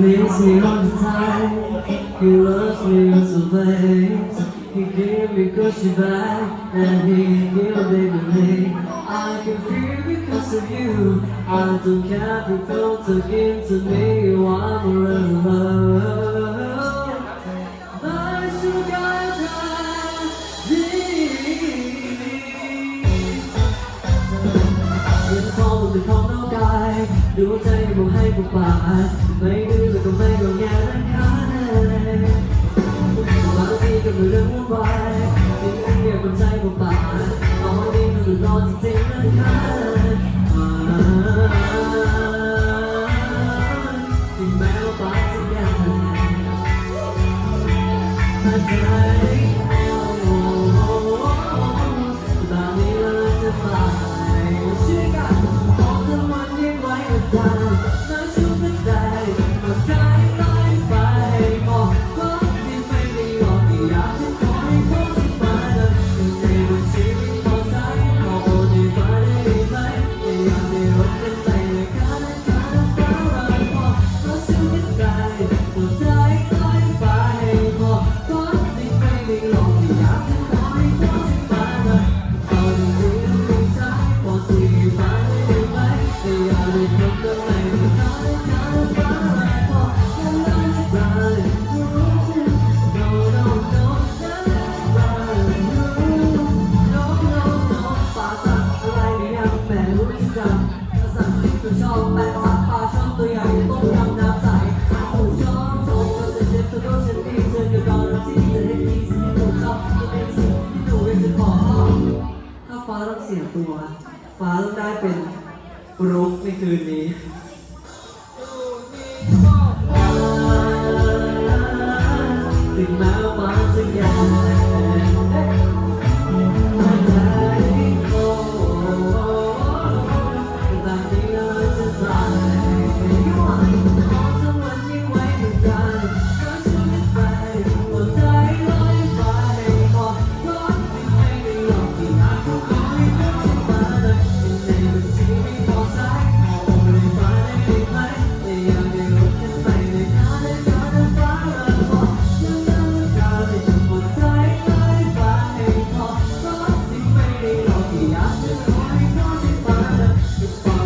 leaves me on the time. He loves me on some things. He gave me Gucci back and he gave a baby me. I can feel because of you. I don't care if you talking to me. ดูใจบ่ให้บ่ปาาไม่ดื้อก็ไม่ก็แง่ ต้องเสี่ยงตัว ฟ้าต้องได้เป็นรุกในคืนนี้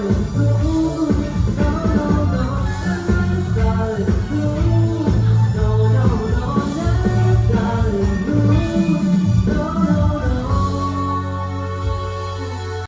Hallelujah.